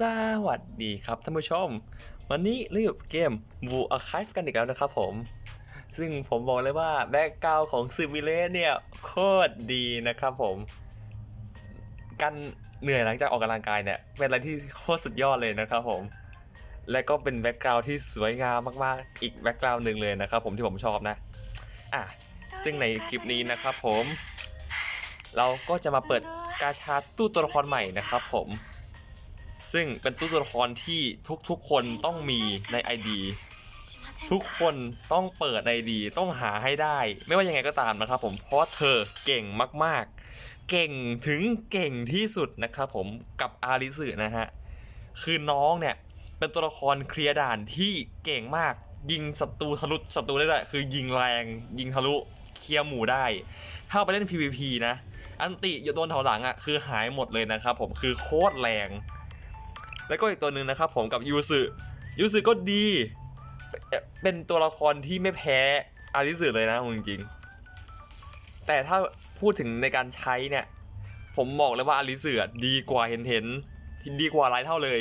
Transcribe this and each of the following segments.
สวัสดีครับท่านผู้ชม วันนี้เราอยู่เกม Blue Archive กันอีกแล้วนะครับผม ซึ่งผมบอกเลยว่าแบ็กกราวของซิมิเลสเนี่ย โคตรดีนะครับผมการเหนื่อยหลังจากออกกำลังกายเนี่ย เป็นอะไรที่โคตรสุดยอดเลยนะครับผม และก็เป็นแบ็กกราวที่สวยงามมากๆ อีกแบ็กกราวหนึ่งเลยนะครับผมที่ผมชอบนะอะซึ่งในคลิปนี้นะครับผม เราก็จะมาเปิดกาชาตู้ตัวละครใหม่นะครับผม ซึ่งเป็นตู้ตัวละครที่ทุกๆ คนต้องมีใน ID ทุกคนต้องเปิด ID ต้องหาให้ได้ ไม่ว่ายังไงก็ตามนะครับผมเพราะเธอเก่งมากๆ เก่งถึงเก่งที่สุดนะครับผมกับอาริสึนะฮะคือน้องเนี่ยเป็นตัวละครเคลียร์ด่านที่เก่งมากยิงศัตรูทะลุศัตรูได้ด้วยคือยิงแรง ยิงทะลุเคลียร์หมู่ได้ ถ้าเอาไปเล่น PVP นะ อันติอยู่โดนแถวหลังอะคือหายหมดเลยนะครับผมคือโคตรแรง แล้วก็อีกตัวหนึ่งนะครับผมกับยูสึยูสึก็ดี เป็นตัวละครที่ไม่แพ้อาริสึเลยนะจริงๆ แต่ถ้าพูดถึงในการใช้เนี่ย ผมบอกเลยว่าอาริสึอดีกว่าเห็นเห็นดีกว่าหลายเท่าเลย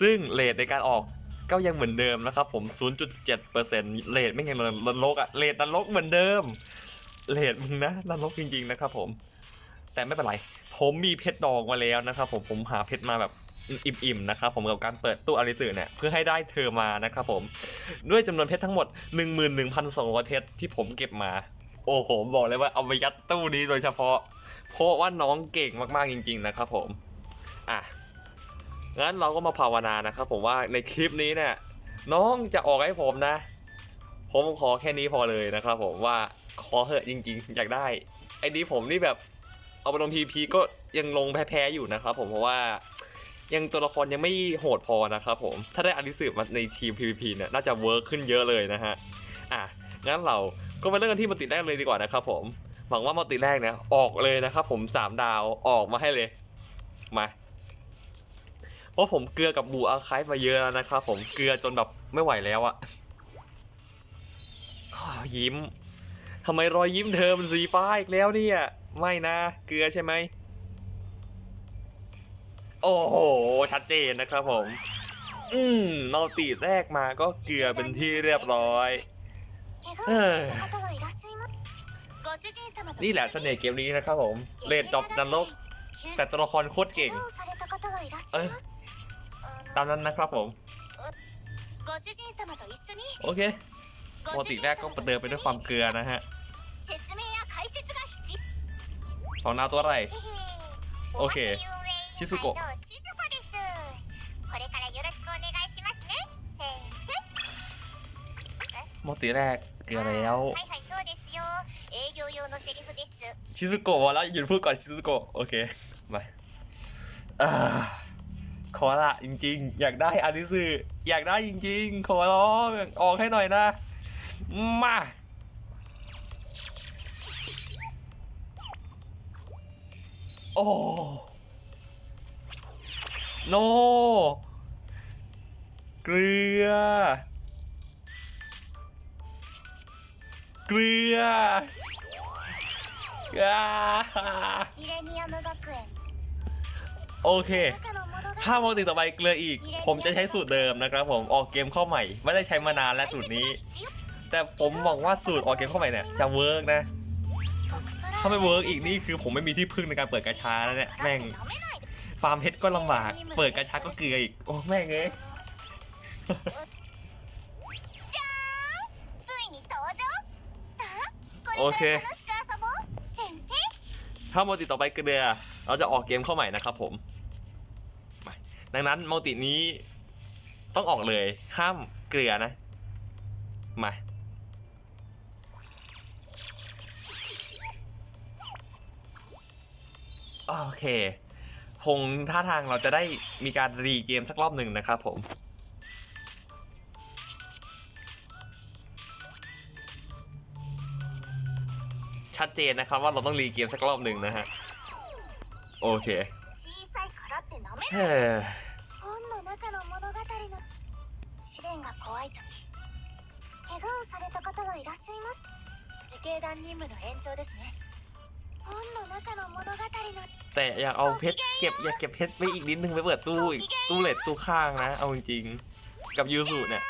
ซึ่งเลทในการออกก็ยังเหมือนเดิมนะครับผม 0.7%เลทไม่ยังนรกอะเลทนรกเหมือนเดิมเลทมึงนะนรกจริงๆนะครับผม แต่ไม่เป็นไร ผมมีเพชรดองมาแล้วนะครับผม ผมหาเพชรมาแบบ อิ่มๆนะครับผมกับการเปิดตู้อาริสึเนี่ยเพื่อให้ได้เธอมานะครับผมด้วยจำนวนเพชรทั้งหมด 11,200เพชรที่ผมเก็บมา โอ้โหบอกเลยว่าเอาไปยัดตู้นี้โดยเฉพาะ เพราะว่าน้องเก่งมากๆจริง ๆ นะครับผมอะงั้นเราก็มาภาวนานะครับผมว่าในคลิปนี้เนี่ยน้องจะออกให้ผมนะ ผมขอแค่นี้พอเลยนะครับผมว่าขอเหอะจริง ๆ อยากได้ไอ้นี้ผมนี่แบบเอาไปลงพีพีก็ยังลงแพ้ๆอยู่นะครับผมเพราะว่า ยังตัวละครยังไม่โหดพอนะครับผม ถ้าได้อาริสึมาในทีม PVP เนี่ยน่าจะเวิร์คขึ้นเยอะเลยนะฮะ อะ งั้นเราก็มาเริ่มกันที่มัลติแรกเลยดีกว่านะครับผม หวังว่ามัลติแรกเนี่ยออกเลยนะครับผม3ดาวออกมาให้เลย มาเพราะผมเกลือกับบูอาคายมาเยอะแล้วนะครับผมเกลือจนแบบไม่ไหวแล้วอะอยิ้มทำไมรอยยิ้มเธอมันสีฟ้าอีกแล้วเนี่ย ไม่นะ เกลือใช่ไหม โอ้โห ชัดเจนนะครับผม อืมมัลติแรกมาก็เกลือเป็นที่เรียบร้อยเฮ้ยนี่แหละเสน่ห์เกมนี้นะครับผม เลดดอปนันลกแต่ตัวละครโคตรเก่ง เอ้ยตามนั้นนะครับผม โอเคปกติแรกก็ประเดิมไปด้วยความเกลือนะฮะสองดาตัวอะไร โอเค ชิซุโกะโมติแรกเกลือแล้วชิซุโกะแล้วหยุดพูดก่อนชิซุโกะโอเคมาขอละจริงๆ อยากได้อันนี้สึอยากได้จริง ๆ ขอร้องออกให้หน่อยนะ มาโอ้ โล เกลือ เกลือมิเรเโอเค ถ้าปกติต่อไปเกลืออีก ผมจะใช้สูตรเดิมนะครับผม ออกเกมข้อใหม่ ไม่ได้ใช้มานานและสูตรนี้ แต่ผมหวังว่าสูตรออกเกมข้อใหม่เนี่ยจะเวิร์กนะ ถ้าไม่เวิร์กอีกนี่คือผมไม่มีที่พึ่งในการเปิดกระชาแล้วเนี่ย แม่ง ฟาร์มเพชรก็ลำบาก เปิดกระชากก็เกลืออีก โอ้แม่เอ้ยโอเคถ้าโมติต่อไปเกลือ เราจะออกเกมเข้าใหม่นะครับผม ดังนั้นโมตินี้ต้องออกเลย ห้ามเกลือนะ มาโอเค คงท่าทางเราจะได้มีการรีเกมสักรอบหนึ่งนะครับผม ชัดเจนนะครับว่าเราต้องรีเกมสักรอบหนึ่งนะฮะ โอเค 小さいからってなめない เฮ้ย 本の中の物語の試練が怖い時怪我をされた方はいらっしゃいます自警団任務の延長ですね 本の中の物語の แต่อยากเอาเพชรเก็บอยากเก็บเพชรไปอีกนิดนึงไปเปิดตู้อีกตู้เล็กตู้ข้างนะ เอาจริงๆกับยูสุเนี่ย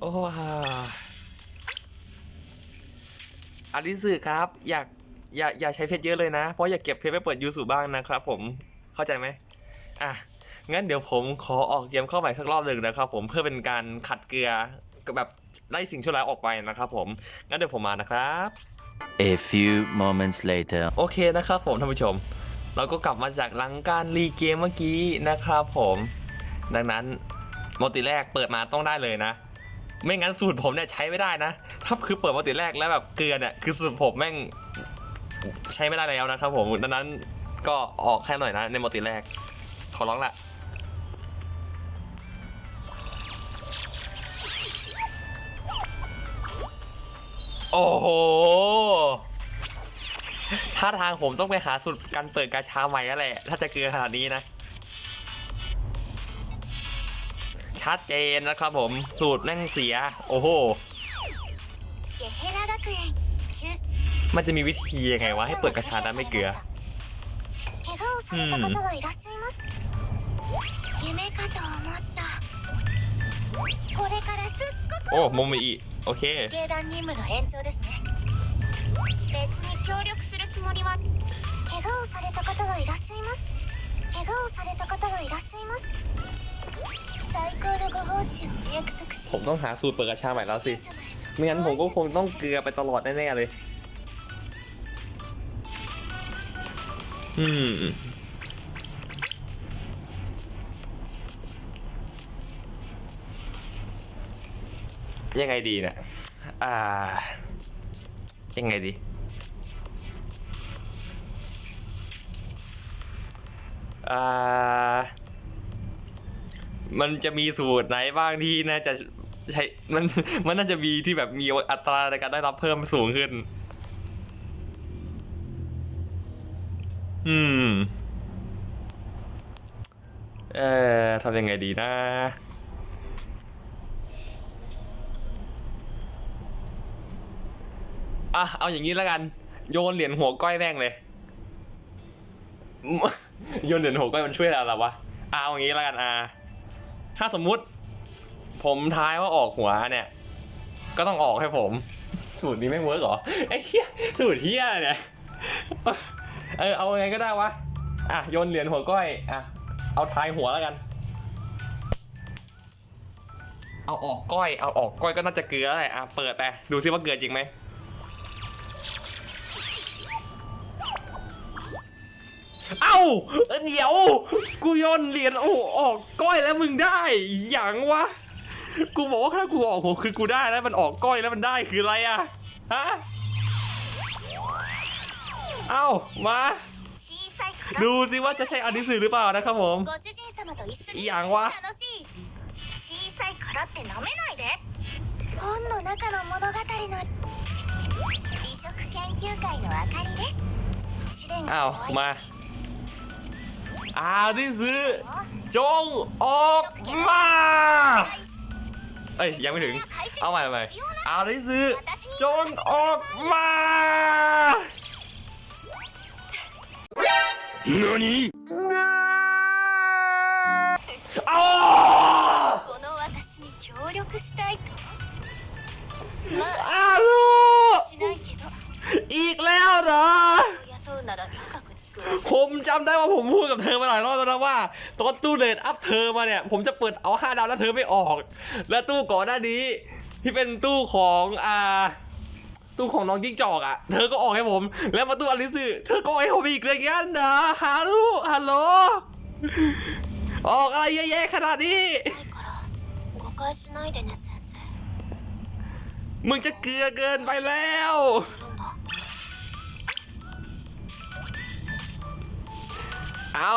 โอ้ฮ่อาริสุครับ อยากอย่าอย่าใช้เพชรเยอะเลยนะ เพราะอยากเก็บเพชรไปเปิดยูสุบ้างนะครับผมเข้าใจไหมอะ งั้นเดี๋ยวผมขอออกเกมเข้าใหม่สักรอบหนึ่งนะครับผมเพื่อเป็นการขัดเกลือแบบไล่สิ่งชั่วร้ายออกไปนะครับผม งั้นเดี๋ยวผมมานะครับ A few moments later. โอเคนะครับผมท่านผู้ชม เราก็กลับมาจากหลังการรีเกมเมื่อกี้นะครับผม ดังนั้นโมติแรกเปิดมาต้องได้เลยนะ ไม่งั้นสูตรผมเนี่ยใช้ไม่ได้นะ ถ้าคือเปิดโมติแรกแล้วแบบเกลือเนี่ยคือสูตรผมแม่งใช้ไม่ได้แล้วนะครับผม ดังนั้นก็ออกแค่หน่อยนะในโมติแรก ขอร้องละ โอ้โหท่าทางผมต้องไปหาสุดการเปิดกระชาใหม่แล้แหละ ถ้าจะเกลือขนาดนี้นะ ชัดเจนนะครับผม สูตรแม่งเสีย โอ้โห มันจะมีวิธียังไงวะ ให้เปิดกระชานั้นไม่เกลืออืม これからすっごく โอ้โมมิอิโอเค 警団任務の延長ですね別に協力するつもりは怪我をされた方はいらっしゃいます怪我をされた方はいらっしゃいます最高のご奉仕をお約束し ผมต้องหาสูตรเปิดกาชาใหม่แล้วสิ ไม่งั้นผมก็คงต้องเกลือไปตลอดแน่ๆเลย อืม ยังไงดีเนี่ยอ่า ยังไงดี อ่า มันจะมีสูตรไหนบ้างที่น่าจะใช้มัน มันน่าจะมีที่แบบมีอัตราในการได้รับเพิ่มสูงขึ้น อืม เอ่อทำยังไงดีนะ อะเอาอย่างนี้แล้วกัน โยนเหรียญหัวก้อยแม่งเลย โยนเหรียญหัวก้อยมันช่วยอะไรวะอะเอาอย่างนี้แล้วกันอะถ้าสมมุติ ผมทายว่าออกหัวเนี่ย ก็ต้องออกให้ผม สูตรนี้ไม่เวิร์กเหรอไอ้เหี้ยสูตรเหี้ยเนี่ยเออเอาไงก็ได้วะอะโยนเหรียญหัวก้อยอะเอาทายหัวแล้วกัน เอาออกก้อย เอาออกก้อยก็น่าจะเกลือแหละอะเปิดไปดูซิว่าเกลือจริงไหมาเดี๋ยว กูโยนเหรียญโอ้ออกก้อยแล้วมึงได้อย่างวะ กูบอกว่าถ้ากูออกหัวคือกูได้แล้วมันออกก้อยแล้วมันได้คืออะไรอะฮะ เอ้ามา 小さいから ดูซิว่าจะใช่อันนี้สื่อหรือเปล่านะครับผม ご主人様と一緒にいいやんわ楽しい小さいからって舐めないで本の中の物語の美食研究会の明かりで試練 อ้าว が終わ มา อาริซึจงออกมาเอ้ยยังไม่ถึง เอาใหม่ใหม่อาริซึจงออกมาเนื้อนี้อ้าว ผมจำได้ว่าผมพูดกับเธอมาหลายรอบแล้วนะว่าตอนตู้เลดอัพเธอมาเนี่ย ผมจะเปิดเอาค่าดาวแล้วเธอไม่ออก และตู้ก่อนหน้านี้ ที่เป็นตู้ของอ่าตู้ของน้องจิ้งจอกอะ่ะ เธอก็ออกให้ผม แล้วมาตู้อลิซเธอก็ออกให้ผมอีกเลยงั้นนะฮัลโหลฮัลโหลออกอะไรแย่ๆขนาดนี้มึงจะเกลือเกินไปแล้ว เอา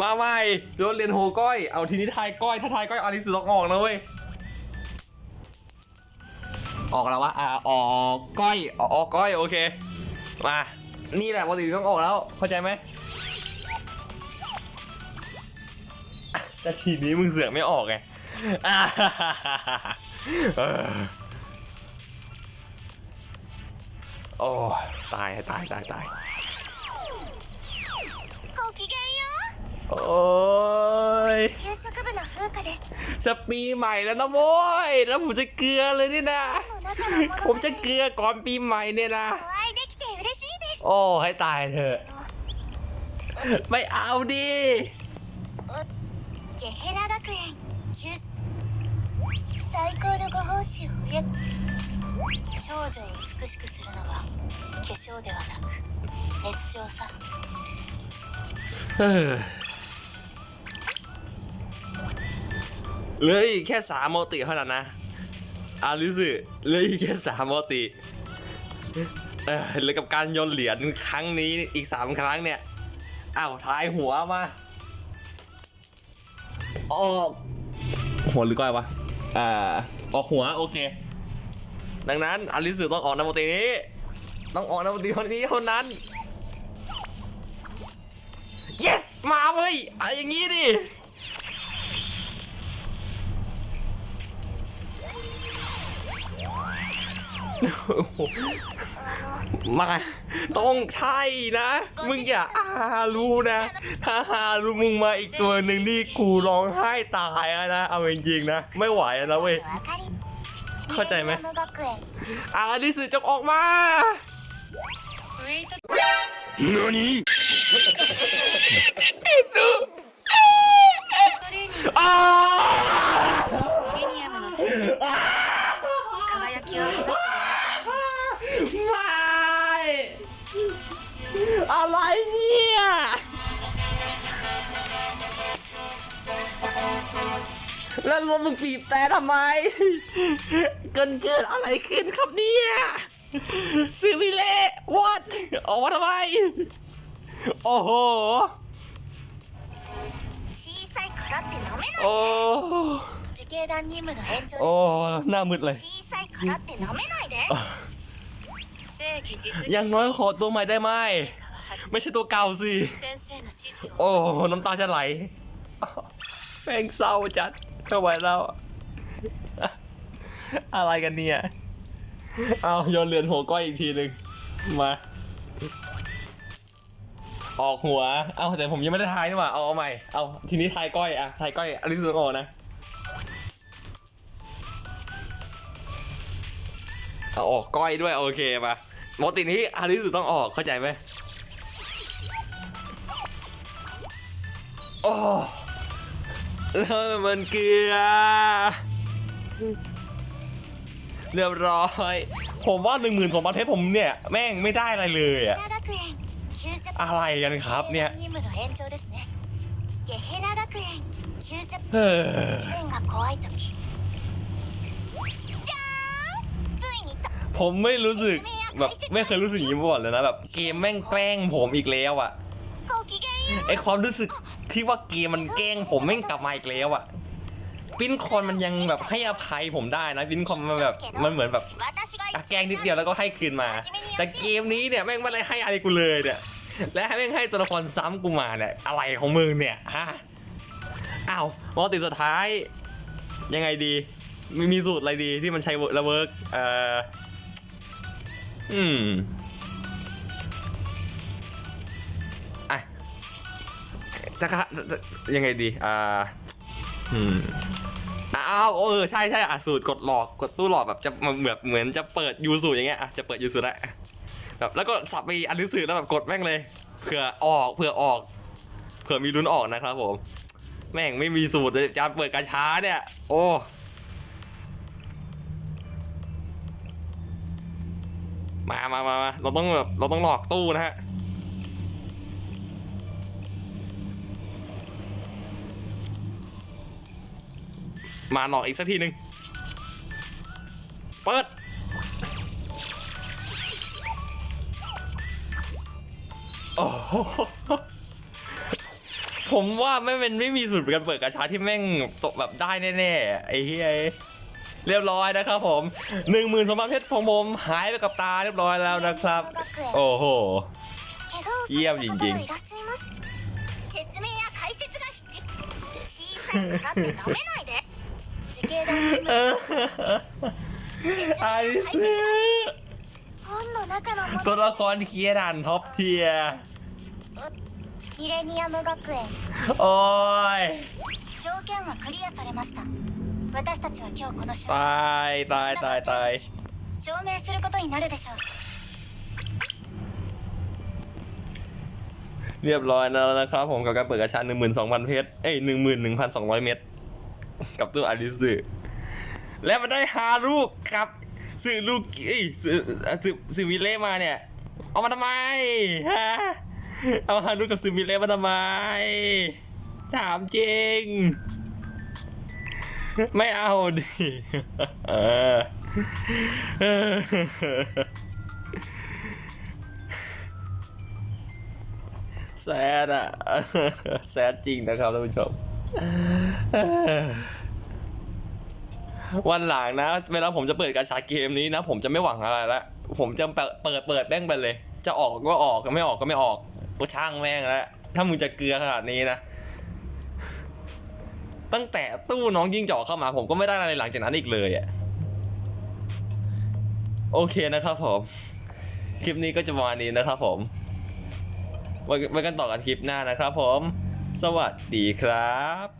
มาใหม่โดนเรียนโหก้อย เอาทีนี้ทายก้อย ถ้าทายก้อยอลิซต้องออกนะเว้ย ออกแล้ววะ อ่า ออกก้อย ออกอก้อย โอเค มา นี่แหละปกติต้องออกแล้ว เข้าใจไหมแต่ทีนี้มึงเสือกไม่ออกไงโอ้ตายตายตายตาย โอ้ย う給食部の風花です จะปีใหม่แล้วนะโว้ย แล้วผมจะเกลือเลยนี่นะ の中の ผ 物 มจะเกลือก่อนปีใหม่เนี่ยนะ お会いできて嬉しいです โอ้ ให้ตายเถอะ ไม่เอาดิ ゲヘラ学園給最高のご奉仕を受け少女を美しくするのは化粧ではなく熱情さ เออ เหลืออีกแค่สามโมติเท่านั้นนะอาริสึเหลืออีกแค่สามโมติเออเลือกับการโยนเหรียญครั้งนี้อีกสามครั้งเนี่ยอ้าวทายหัวมาออกหัวหรือก้อยวะอ่าออกหัวโอเค ดังนั้นอาริสึต้องออกนาโมตินี้ ต้องออกนาโมติคนนี้เท่านั้น yes มาเว้ยอะไรอย่างงี้ดิ มา ต้องใช่นะ มึงอย่าอารู้นะ ถ้าอารู้มึงมาอีกตัวหนึ่งนี่กูร้องไห้ตายนะ เอาจริงๆนะ ไม่ไหวแล้วเว้ย เข้าใจไหมอาดิสึจะออกมาเนื้อนี้สุอ อะไรเนี่ย แล้วรถมึงปีบแต่ทำไม เกินเกินอะไรขึ้นครับเนี่ยซื้อวิเล่วัดออกมาทำไม โอ้โหโอ้โอ้หน้ามืดเลยอย่างน้อยขอตัวใหม่ได้ไหม ไม่ใช่ตัวเก่าสิ โอ้น้ำตาจะไหลแม่งเศร้าจัดเข้าไปแล้ว อะไรกันเนี่ย เอาโยนเหรียญหัวก้อยอีกทีหนึ่งมา ออกหัว เอาแต่ผมยังไม่ได้ทายนี่หว่าเอาเอาใหม่ เอาทีนี้ทายก้อยอะทายก้อยอลิสุนออกนะ เอาออกก้อยด้วยโอเคปะโมตินี้อลิสุต้องออกเข้าใจไหม โอ้เริ่มันเกลือ เรียบร้อย ผมว่าหนึ่งหมื่0 0 0เพชรผมเนี่ย แม่งไม่ได้อะไรเลยอะอะไรกันครับเนี่ยผมไม่รู้สึกแบบไม่เคยรู้สึกอย่างนี้มาก่อนเลยนะแบบเกมแม่งแกล้งผมอีกแล้วอะไอความรู้สึก ที่ว่าเกมมันแกล้งผมแม่งกลับมาอีกแล้วอะปิ้นคอนมันยังแบบให้อภัยผมได้นะปิ้นคอนมันแบบมันเหมือนแบบอะแกล้งนิดเดียวแล้วก็ให้คืนมา แต่เกมนี้เนี่ยแม่งไม่ได้ให้อะไรกูเลยเนี่ยและแม่งให้ตัวละครซ้ำกูมาเนี่ยอะไรของมึงเนี่ยฮะอ้าวมอติสุดท้าย ยังไงดีมีมีสูตรอะไรดีที่มันใช้ร์กแล้วเวิร์กเอ่ออืม จะคะจะยังไงดี อ่าอืมอ้าวเออใช่ใช่อะสูตรกดหลอกกดตู้หลอกแบบจะมาเหมือนเหมือนจะเปิดยูสูตรอย่างเงี้ยอะจะเปิดยูสูตรได้อะแบบแล้วก็สับไปอันนี้สื่อแล้วแบบกดแม่งเลยเผื่อออกเผื่อออกเผื่อมีลุ้นออกนะครับผม แม่งไม่มีสูตรเลยจะเปิดกระช้าเนี่ย โอ้มามามามาเราต้องแบบเราต้องหลอกตู้นะฮะ มาหน่ออีกสักทีหนึ่งเปิดอผมว่าไม่เป็นไม่มีสุดการเปิดกระชาที่แม่งตกแบบได้แน่ๆไอ้เฮ้ยเรียบร้อยนะครับผมหนึ่งหมื่นสมบัติเพชรของผมหายไปกับตาเรียบร้อยแล้วนะครับ โอ้โห เยี่ยมจริงๆ いらっしゃいます説明や解説が必要小さいからって飲めないで 刑団勤務 อาริสึ 本の中のも ตัวละครเคียดันท็อปเทียร์ ミレニアム学園 โอ้ย 条件はクリアされました私たちは今日この瞬 ตายตายตายตาย 証明することになるでしょう เรียบร้อยแล้วนะครับผมกับการเปิดกระชา12,000 เพชร เอ้ย11,200 เม็ด กับตัวอาริสึและมันได้ฮารุกับสื่อลูกเอ้ยสื่อสื่อสื่อวิเล่มาเนี่ย เอามาทำไมฮะเอาฮารุกับสื่อวิเล่มาทำไม ถามจริง ไม่เอาดิแซดอะแซดจริงนะครับท่านผู้ชม วันหลังนะ เวลาผมจะเปิดกาชาเกมนี้นะ ผมจะไม่หวังอะไรละผมจะเปิดเปิดเปิดแม่งไปเลย จะออกก็ออกไม่ออกก็ไม่ออกก็ช่างแม่งแล้วถ้ามึงจะเกลือขนาดนี้นะ ตั้งแต่ตู้น้องยิ่งจอกเข้ามา ผมก็ไม่ได้อะไรหลังจากนั้นอีกเลยอะโอเคนะครับผม คลิปนี้ก็จะประมาณนี้นะครับผมไว้ไว้กันต่อกันคลิปหน้านะครับผม สวัสดีครับ